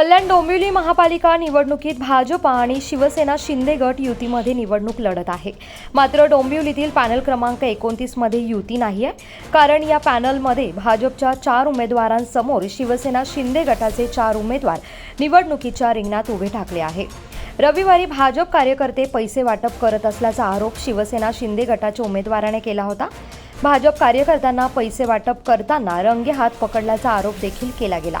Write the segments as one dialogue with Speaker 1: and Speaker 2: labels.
Speaker 1: कल्याण डोंबिवली महापालिका निवडणुकीत भाजप आणि शिवसेना शिंदे गट युतीमध्ये निवडणूक लढत आहे. मात्र डोंबिवलीतील पॅनल क्रमांक एकोणतीसमध्ये युती नाही आहे. कारण या पॅनलमध्ये भाजपच्या चार उमेदवारांसमोर शिवसेना शिंदे गटाचे चार उमेदवार निवडणुकीच्या रिंगणात उभे ठाकले आहे. रविवारी भाजप कार्यकर्ते पैसे वाटप करत असल्याचा आरोप शिवसेना शिंदे गटाच्या उमेदवाराने केला होता. भाजप कार्यकर्त्यांना पैसे वाटप करताना रंगेहात पकडल्याचा आरोप देखील केला गेला.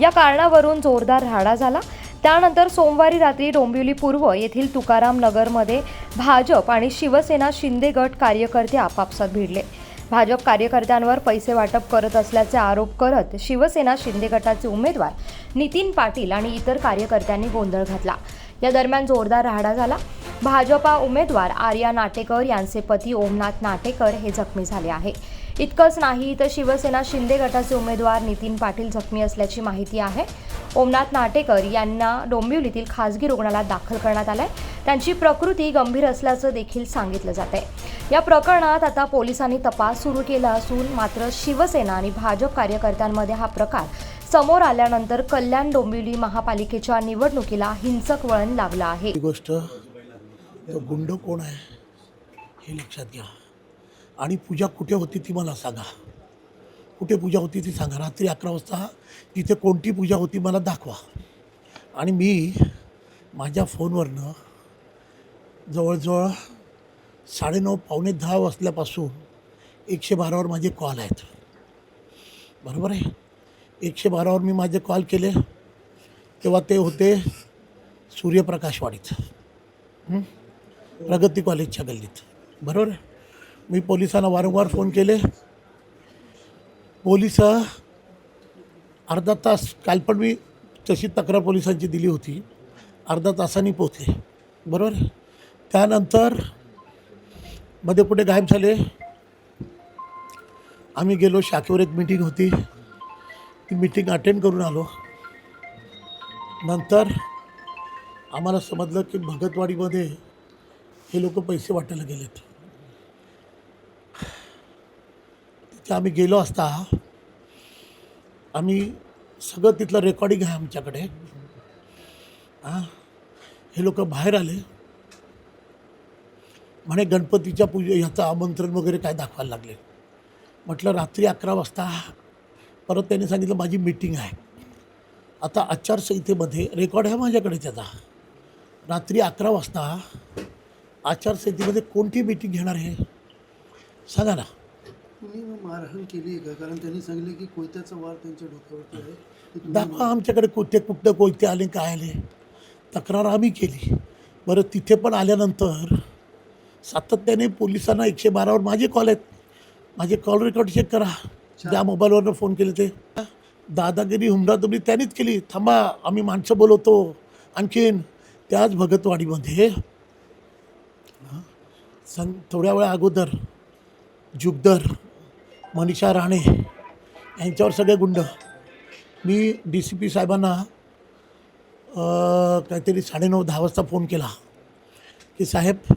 Speaker 1: या कारणावरून जोरदार राडा झाला. त्यानंतर सोमवारी रात्री डोंबिवली पूर्व येथील तुकाराम नगरमध्ये भाजप आणि शिवसेना शिंदे गट कार्यकर्ते आपापसात भिडले. भाजप कार्यकर्त्यांवर पैसे वाटप करत असल्याचे आरोप करत शिवसेना शिंदे गटाचे उमेदवार नितीन पाटील आणि इतर कार्यकर्त्यांनी गोंधळ घातला. या दरम्यान जोरदार राहाडा झाला. भाजपा उमेदवार आर्या नाटेकर यांचे पती ओमनाथ नाटेकर हे जखमी झाले आहे. इतकंच नाही तर शिवसेना शिंदे गटाचे उमेदवार नितीन पाटील जखमी असल्याची माहिती आहे. ओमनाथ नाटेकर यांना डोंबिवलीतील खासगी रुग्णालयात दाखल करण्यात आलंय. त्यांची प्रकृती गंभीर असल्याचं देखील सांगितलं जात आहे या प्रकरणात आता पोलिसांनी तपास सुरू केला असून मात्र शिवसेना आणि भाजप कार्यकर्त्यांमध्ये हा प्रकार समोर आल्यानंतर कल्याण डोंबिवली महापालिकेच्या निवडणुकीला हिंसक वळण लागलं आहे.
Speaker 2: गोष्ट गुंड कोण आहे हे लक्षात घ्या. आणि पूजा कुठे होती ती मला सांगा. कुठे पूजा होती ती सांगा. रात्री अकरा वाजता तिथे कोणती पूजा होती मला दाखवा. आणि मी माझ्या फोनवरनं जवळजवळ साडेनऊ पावणे दहा वाजल्यापासून एकशे बारावर माझे कॉल आहेत. बरोबर आहे? एकशे बारावर मी माझे कॉल केले. तेव्हा ते होते सूर्यप्रकाशवाडीत प्रगती कॉलेजच्या गल्लीत. बरोबर आहे? मी पोलिसांना वारंवार फोन केले. पोलीस अर्धा तास काल पण मी तशी तक्रार पोलिसांची दिली होती. अर्धा तासांनी पोचले बरोबर? त्यानंतरमध्ये पुढे गायब झाले. आम्ही गेलो शाखेवर एक मीटिंग होती. ती मीटिंग अटेंड करून आलो. नंतर आम्हाला समजलं की भगतवाडीमध्ये हे लोक पैसे वाटायला गेलेत. तिथं आम्ही गेलो असता आम्ही सगळं तिथलं रेकॉर्डिंग आहे आमच्याकडे. हां? हे लोक बाहेर आले. म्हणे गणपतीच्या पूजे ह्याचं आमंत्रण वगैरे काय दाखवायला लागले. म्हटलं रात्री अकरा वाजता परत त्यांनी सांगितलं माझी मीटिंग आहे. आता आचारसंहितेमध्ये रेकॉर्ड आहे माझ्याकडे त्याचा. रात्री अकरा वाजता आचारसंहितेमध्ये कोणती मीटिंग घेणार आहे सांगा ना.
Speaker 3: तुम्ही मारहाण केली का? कारण त्यांनी सांगितलं की कोयत्याचा वार त्यांच्या डोक्यावरती आहे.
Speaker 2: दाखवा आमच्याकडे कुठे कुठं कोणते आले काय आले. तक्रार आम्ही केली. बरं तिथे पण आल्यानंतर सातत्याने पोलिसांना एकशे बारावर माझे कॉल आहेत. माझे कॉल रेकॉर्ड चेक करा. ज्या मोबाईलवरनं फोन केले ते. दादागिरी हुमरादुमरी त्यांनीच केली. थांबा आम्ही माणसं बोलवतो. आणखीन त्याच भगतवाडीमध्ये सं थोड्या वेळा अगोदर जुगदर मनीषा राणे यांच्यावर सगळे गुंड. मी डी सी पी साहेबांना काहीतरी साडेनऊ दहा वाजता फोन केला की साहेब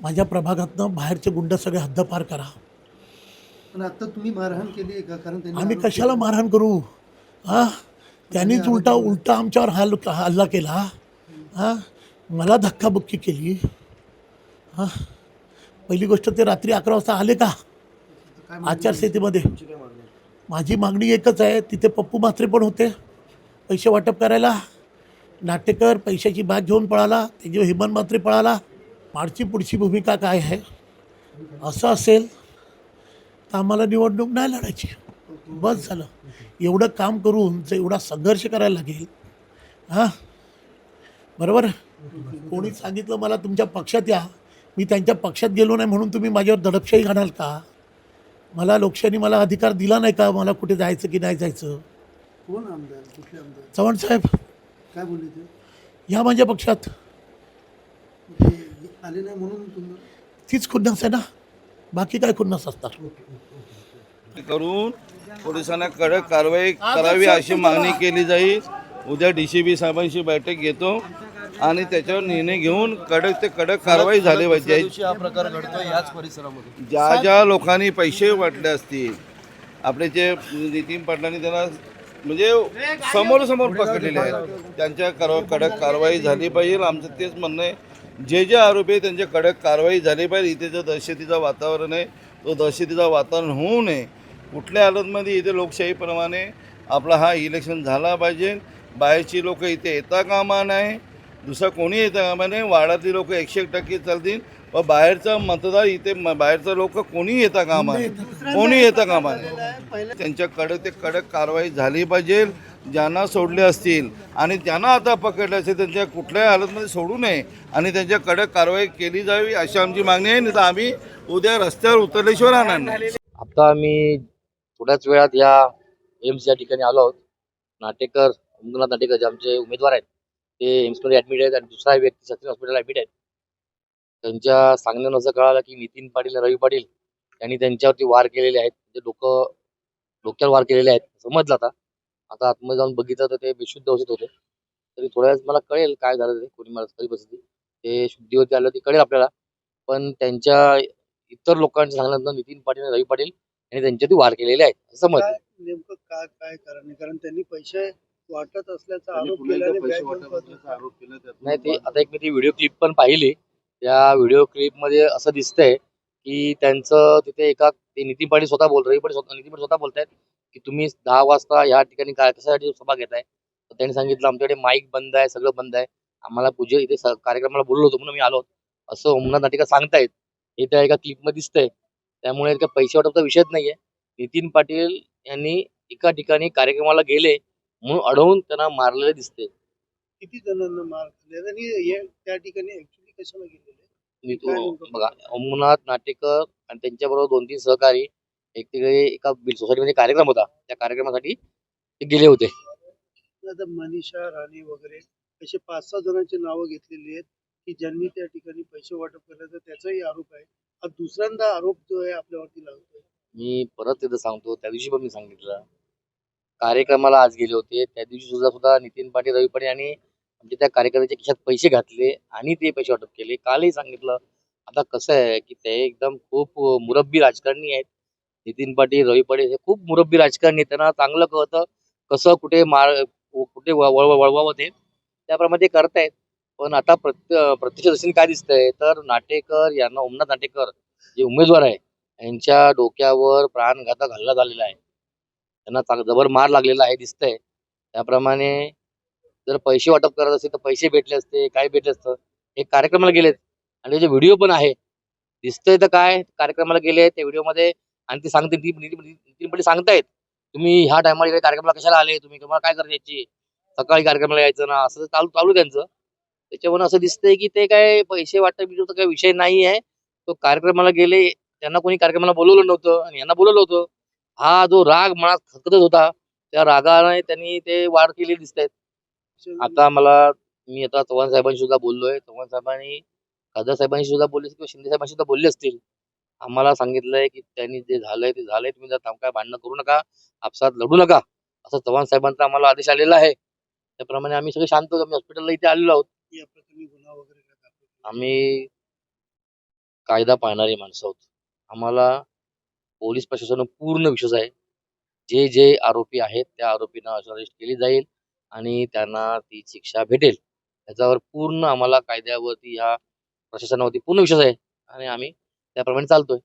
Speaker 2: माझ्या प्रभागातनं बाहेरचे गुंड सगळे हद्दपार करा.
Speaker 3: पण आता तुम्ही मारहाण केली का? कारण
Speaker 2: आम्ही कशाला मारहाण करू? हां? त्यांनीच उलटा उलटा आमच्यावर हल हल्ला केला. हां? मला धक्काबुक्की केली. हां? पहिली गोष्ट ते रात्री अकरा वाजता आले का? आचारसंहितेमध्ये? माझी मागणी एकच आहे तिथे पप्पू म्हात्रे पण होते. पैसे वाटप करायला. नाटेकर पैशाची बॅग घेऊन पळाला त्याची हेमंत म्हात्रे पळाला. माडची पुढची भूमिका काय आहे? असं असेल तर आम्हाला निवडणूक नाही लढायची. बस झालं. एवढं काम करून जर एवढा संघर्ष करायला लागेल हां? बरोबर? कोणी सांगितलं मला तुमच्या पक्षात या. मी त्यांच्या पक्षात गेलो नाही म्हणून तुम्ही माझ्यावर दडपशाही घालाल का? मला लोकशाही मला अधिकार दिला नाही का? मला कुठे जायचं की नाही जायचं?
Speaker 3: कोण आमदार? कुठले आमदार?
Speaker 2: चव्हाण साहेब.
Speaker 3: काय बोलले ते?
Speaker 2: या माझ्या पक्षात.
Speaker 3: ते आले नाही म्हणून तुम्ही?
Speaker 2: तीच खुन्नस आहे ना? बाकी काय खुन्नस असतात
Speaker 4: करून पोलिसांना कडक कारवाई करावी अशी मागणी केली जाईल. उद्या डी सी बी साहेबांशी बैठक घेतो. आणि त्याच्यावर निर्णय घेऊन कडक ते कडक कारवाई झाली पाहिजे.
Speaker 5: हा प्रकार घडतोय याच परिसरामध्ये.
Speaker 4: ज्या ज्या लोकांनी पैसे वाटले असतील आपले जे नितीन पाटलांनी त्यांना म्हणजे समोर समोर पकडलेले आहेत. त्यांच्या कार कडक कारवाई झाली पाहिजे. आमचं तेच म्हणणं आहे. जे जे आरोपी आहेत त्यांच्या कडक कारवाई झाली पाहिजे. इथे जो दहशतीचं वातावरण आहे तो दहशतीचं वातावरण होऊ नये. कुठल्या हालतमध्ये इथे लोकशाहीप्रमाणे आपला हा इलेक्शन झाला पाहिजे. बाहेरची लोक इथे येता कामा नाही दुसरं कोणी येता कामा नाही वाड्यातली लोक एकशे एक टक्के चालतील. व बाहेरचा मतदार इथे बाहेरचा लोक कोणी येता कामा नाही कोणी येता? कामा नाही त्यांच्या कडक ते कडक कारवाई झाली पाहिजे. ज्यांना सोडले असतील आणि त्यांना आता पकडले असेल त्यांच्या कुठल्याही हालतमध्ये सोडू नये आणि त्यांच्या कडक कारवाई केली जावी अशी आमची मागणी आहे. नाही तर आम्ही उद्या रस्त्यावर उतरल्याशिवाय राहणार नाही.
Speaker 6: आता आम्ही थोड्याच वेळात या एम्स या ठिकाणी आलो आहोत. नाटेकर उमगनाथ नाटेकर जे आमचे उमेदवार आहेत ते एम्समध्ये ऍडमिट आहेत आणि दुसरा व्यक्ती सचिन हॉस्पिटल ऍडमिट आहेत. त्यांच्या सांगण्यानं असं कळालं की नितीन पाटील रवी पाटील यांनी त्यांच्यावरती वार केलेले आहेत. ते डोकं डोक्यावर वार केलेले आहेत. समजलं आता आता आतमध्ये जाऊन बघितलं तर ते बेशुद्ध अवस्थेत होते. तरी थोड्या वेळेस मला कळेल काय झालं ते कोणी मला कधी बसली ते शुद्धीवरती आलं ते कळेल आपल्याला. पण त्यांच्या इतर लोकांच्या सांगण्यानंतर नितीन पाटील आणि रवी पाटील यांनी त्यांच्यावरती वार केलेले आहेत. समजलं
Speaker 3: नेमकं काय काय कारण कारण त्यांनी पैसे वाटत असल्याचा आरोप
Speaker 4: पुन्हा
Speaker 3: केला
Speaker 4: एकदा
Speaker 3: आणि
Speaker 4: पैसे
Speaker 3: बॅग
Speaker 4: वाटप
Speaker 3: घेऊन
Speaker 4: असल्याचा आरोप केला त्यातून
Speaker 6: नाही ते आता एक मी ती व्हिडिओ क्लिप पण पाहिली. त्या व्हिडिओ क्लिपमध्ये असं दिसतंय की त्यांचं तिथे एका ते नितीन पाटील स्वतः बोल रवी पाटील स्वतः नितीन पाटील स्वतः बोलतायत की तुम्ही दहा वाजता या ठिकाणी काय कशासाठी सभा घेताय? तर त्यांनी सांगितलं आमच्याकडे माईक बंद आहे सगळं बंद आहे. आम्हाला पूजे इथे स- कार्यक्रमाला बोललो होतो म्हणून मी आलो असं ओमनाथ नाटिका सांगतायत. हे त्या एका क्लिपमध्ये दिसतंय. त्यामुळे काही पैसे वाटपचा विषयच नाहीये. नितीन पाटील यांनी एका ठिकाणी कार्यक्रमाला गेले. म्हणून अडवून त्यांना मारलेले दिसते.
Speaker 3: किती जणांना मार आणि हे त्या ठिकाणी ऍक्च्युली कशाला गेलेले
Speaker 6: मी तो बघा नाटेकर आणि त्यांच्याबरोबर दोन तीन सहकारी एक तिकडे एका बिल सोसायटीमध्ये कार्यक्रम होता. त्या कार्यक्रमासाठी ते गेले होते.
Speaker 3: आता मनीषा राणे वगैरे असे पाच सहा जणांची नावं घेतलेली आहेत की ज्यांनी त्या ठिकाणी पैसे वाटप केल्याचा त्याचाही आरोप आहे. हा दुसऱ्यांदा आरोप जो आहे आपल्यावरती लागतोय.
Speaker 6: मी परत तिथं सांगतो त्या दिवशी पण मी सांगितलं. कार्यक्रमाला आज गेले होते. त्या दिवशी सुद्धा सुद्धा नितीन पाटील रवी पाटील यांनी म्हणजे त्या कार्यकर्त्याच्या खिशात पैसे घातले आणि ते पैसे वाटप केले. कालही सांगितलं. आता कसं आहे की ते एकदम खूप मुरब्बी राजकारणी आहेत. नितीन पाटील रवी पाटील हे खूप मुरब्बी राजकारणी त्यांना चांगलं कळतं कसं कुठे मार कुठे वळवावं ते. त्याप्रमाणे ते करतायत. पण आता प्रत्य प्रत्यक्ष दर्शनी काय दिसतंय? तर नाटेकर यांना ओमनाथ नाटेकर जे उमेदवार आहे यांच्या डोक्यावर प्राणघातक हल्ला झालेला आहे. त्यांना चांग जबर मार लागलेला आहे दिसतंय. त्याप्रमाणे जर पैसे वाटप करत असेल तर पैसे भेटले असते काय भेटले असतं हे कार्यक्रमाला गेलेत. आणि त्याचे व्हिडिओ पण आहे दिसतंय तर काय कार्यक्रमाला गेले त्या व्हिडिओमध्ये आणि ते सांगते ती नितीन पटेल सांगतायत. तुम्ही ह्या टायमाला इकडे कार्यक्रमाला कशाला आले? तुम्ही तुम्हाला काय करायची सकाळी कार्यक्रमाला यायचं ना असं चालू चालू त्यांचं. त्याच्यावरून असं दिसतंय की ते काय पैसे वाटप काही विषय नाही आहे तो कार्यक्रमाला गेले त्यांना कोणी कार्यक्रमाला बोलवलं नव्हतं आणि यांना बोलवलं होतं. हा जो राग मनात खतखतत होता त्या रागाने त्यांनी ते वाढ केली दिसत आहेत आता मला मी आता चव्हाण साहेबांशी सुद्धा बोललोय. चव्हाण साहेबांनी खासदार साहेबांशी सुद्धा बोलले किंवा शिंदे साहेबांशी सुद्धा बोलले असतील. आम्हाला सांगितलंय की त्यांनी जे झालंय ते झालंय. तुम्ही जर काय भांडणं करू नका आपसात लढू नका. असं चव्हाण साहेबांचा आम्हाला आदेश आलेला आहे. त्याप्रमाणे आम्ही सगळे शांत होतो. आम्ही हॉस्पिटलला इथे आलेलो आहोत.
Speaker 3: वगैरे
Speaker 6: आम्ही कायदा पाळणारी माणसं आहोत. आम्हाला पोलीस प्रशासनावर पूर्ण विश्वास आहे. जे जे आरोपी आहेत त्या आरोपींना अरेस्ट केली जाईल आणि त्यांना ती शिक्षा भेटेल. याच्यावर पूर्ण आम्हाला कायद्यावरती ह्या प्रशासनावरती पूर्ण विश्वास आहे आणि आम्ही त्याप्रमाणे चालतोय.